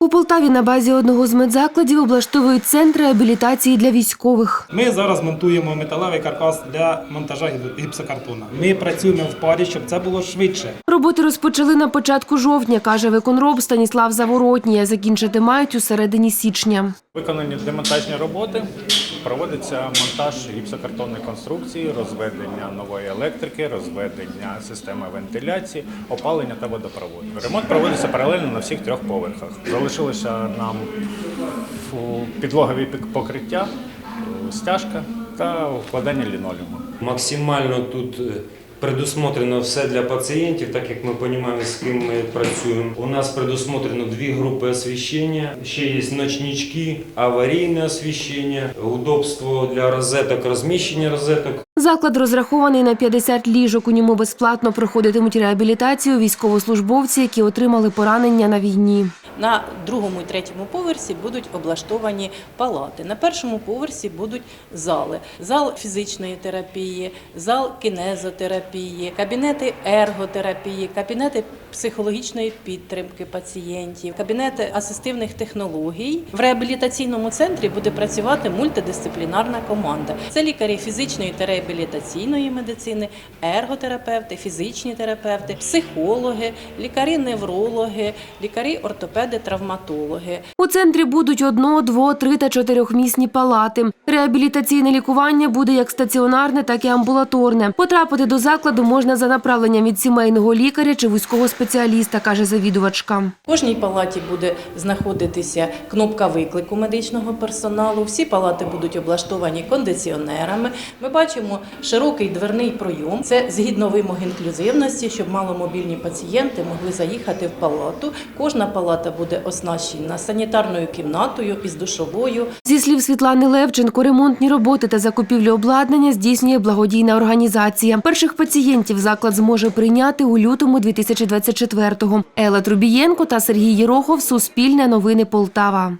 У Полтаві на базі одного з медзакладів облаштовують центр реабілітації для військових. Ми зараз монтуємо металевий каркас для монтажа гіпсокартона. Ми працюємо в парі, щоб це було швидше. Роботи розпочали на початку жовтня, каже виконроб Станіслав Заворотній. Закінчити мають у середині січня. Виконані демонтажні роботи, проводиться монтаж гіпсокартонної конструкції, розведення нової електрики, розведення системи вентиляції, опалення та водопроводу. Ремонт проводиться паралельно на всіх трьох поверхах. Залишилося нам підлогові пік- покриття, стяжка та вкладання лінолеуму. Максимально тут е, предусмотрено все для пацієнтів, так як ми розуміємо, з ким ми працюємо. У нас предусмотрено дві групи освіщення, ще є ночнички, аварійне освіщення, удобство для розеток, розміщення розеток. Заклад розрахований на 50 ліжок. У ньому безплатно проходитимуть реабілітацію військовослужбовці, які отримали поранення на війні. На другому і третьому поверсі будуть облаштовані палати. На першому поверсі будуть зали: зал фізичної терапії, зал кінезотерапії, кабінети ерготерапії, кабінети психологічної підтримки пацієнтів, кабінети асистивних технологій. В реабілітаційному центрі буде працювати мультидисциплінарна команда. Це лікарі фізичної та реабілітаційної медицини, ерготерапевти, фізичні терапевти, психологи, лікарі-неврологи, лікарі ортопеди, травматологи. У центрі будуть одно, дво, три та чотирьохмісні палати. Реабілітаційне лікування буде як стаціонарне, так і амбулаторне. Потрапити до закладу можна за направленням від сімейного лікаря чи вузького спеціаліста, каже завідувачка. В кожній палаті буде знаходитися кнопка виклику медичного персоналу. Всі палати будуть облаштовані кондиціонерами. Ми бачимо широкий дверний пройом. Це згідно вимог інклюзивності, щоб маломобільні пацієнти могли заїхати в палату. Кожна палата буде оснащена санітарною кімнатою із душовою. Зі слів Світлани Левченко, ремонтні роботи та закупівлю обладнання здійснює благодійна організація. Перших пацієнтів заклад зможе прийняти у лютому 2024-го. Ела Трубієнко та Сергій Єрохов. Суспільне новини Полтава.